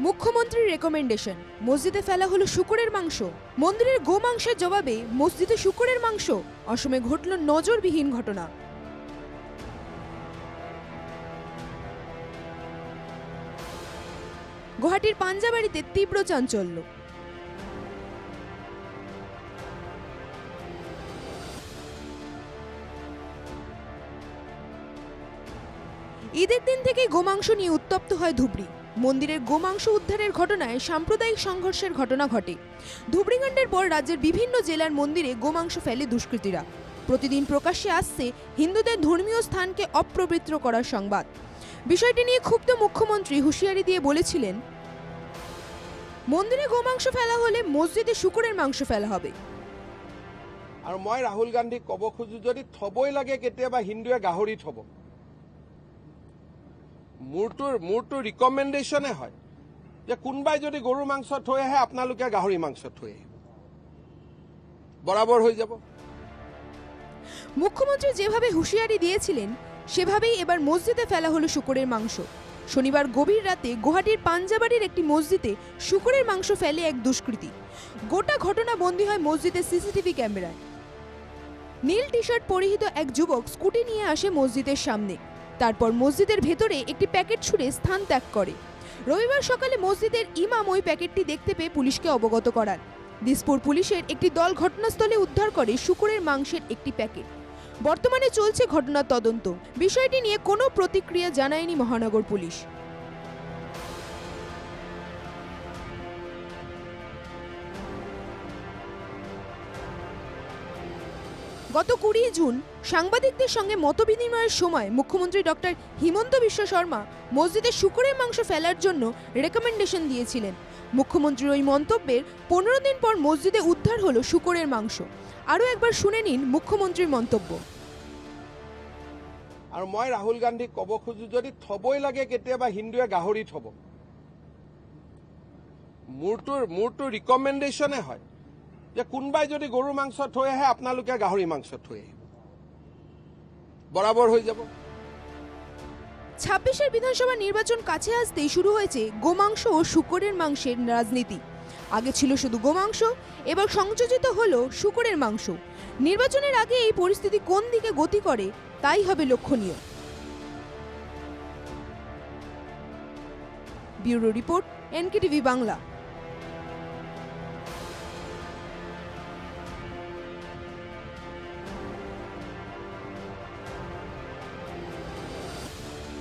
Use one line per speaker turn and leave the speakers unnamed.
মুখ্যমন্ত্রীর রেকমেন্ডেশন মসজিদে ফেলা হলো শুকরের মাংস। মন্দিরের গোমাংসের জবাবে, মসজিদে শুকরের মাংস। অসমে ঘটল নজরবিহীন ঘটনা। গুয়াহাটির পাঞ্জাবাড়িতে তীব্র চাঞ্চল্য। ঈদের দিন থেকেই গোমাংস নিয়ে উত্তপ্ত হয় ধুবড়ি। মন্দিরের গোমাংস উদ্ধারের ঘটনায় সাম্প্রদায়িক সংঘর্ষের ঘটনা ঘটে। ধুবড়িকাণ্ডের পর রাজ্যের বিভিন্ন জেলার মন্দিরে গোমাংস ফেলে দুষ্কৃতীরা। প্রতিদিন প্রকাশ্যে আসছে হিন্দুদের ধর্মীয় স্থানকে অপবিত্র করার সংবাদ। বিষয়টি নিয়ে ক্ষুব্ধ মুখ্যমন্ত্রী হুঁশিয়ারি দিয়ে বলেছিলেন, মন্দিরে গোমাংস ফেলা হলে মসজিদে শুকুরের মাংস ফেলা হবে।
আৰু মই ৰাহুল গান্ধীক ক'ব খোজো, যদি থবই লাগে কেতিয়াবা হিন্দুৱে গাহৰি থব। মোৰতো মোৰতো ৰিকমেণ্ডেশ্যনে হয় যে কোনোবাই যদি গৰু মাংস থৈ আহে, আপোনালোকে গাহৰি মাংস থৈ আহিব। বৰাবৰ হৈ যাব।
মুখ্যমন্ত্রী যেভাবে হুঁশিয়ারি দিয়েছিলেন, সেভাবেই এবার মসজিদে ফেলা হলো শুকরের মাংস। শনিবার গভীর রাতে গুয়াহাটির পাঞ্জাবাড়ির একটি মসজিদে শুকরের মাংস ফেলে এক দুষ্কৃতী। গোটা ঘটনা বন্দী হয় মসজিদের সিসিটিভি ক্যামেরায়। নীল টি শার্ট পরিহিত এক যুবক স্কুটি নিয়ে আসে মসজিদের সামনে। তারপর মসজিদের ভেতরে একটি প্যাকেট ছুঁড়ে স্থান ত্যাগ করে। রবিবার সকালে মসজিদের ইমাম ওই প্যাকেটটি দেখতে পেয়ে পুলিশকে অবগত করান। দিসপুর পুলিশের একটি দল ঘটনাস্থলে উদ্ধার করে শুকুরের মাংসের একটি প্যাকেট। বর্তমানে চলছে ঘটনার তদন্ত। বিষয়টি নিয়ে কোনো প্রতিক্রিয়া জানায়নি মহানগর পুলিশ। গত কুড়ি জুন সাংবাদিকদের সঙ্গে মতবিনিময়ের সময় মুখ্যমন্ত্রী ডক্টর হিমন্ত বিশ্ব শর্মা মসজিদে শুকুরের মাংস ফেলার জন্য রেকমেন্ডেশন দিয়েছিলেন। মুখ্যমন্ত্রীর ওই মন্তব্যের পনেরো দিন পর মসজিদে উদ্ধার হলো শুকুরের মাংস। আরও একবার শুনে নিন মুখ্যমন্ত্রীর মন্তব্য।
আৰু মই ৰাহুল গান্ধীক ক'ব খোজো, যদি থবই লাগে কেতিয়াবা হিন্দুৱে গাহৰি থব। মোৰতো মোৰতো ৰিকমেণ্ডেশ্যনে হয়। যে কোনোবাই যদি গৰু মাংস থৈ আহে আপোনালোকে গাহৰি মাংস থৈ আহিব। বৰাবৰ হৈ যাব।
ছাব্বিশের বিধানসভা নির্বাচন কাছে আসতেই শুরু হয়েছে গোমাংস ও শুকরের মাংসের রাজনীতি। আগে ছিল শুধু গোমাংস, এবার সংযোজিত হলো শুকরের মাংস। নির্বাচনের আগে এই পরিস্থিতি কোন দিকে গতি করে, তাই হবে লক্ষণীয়। ব্যুরো রিপোর্ট, এনকেটিভি বাংলা।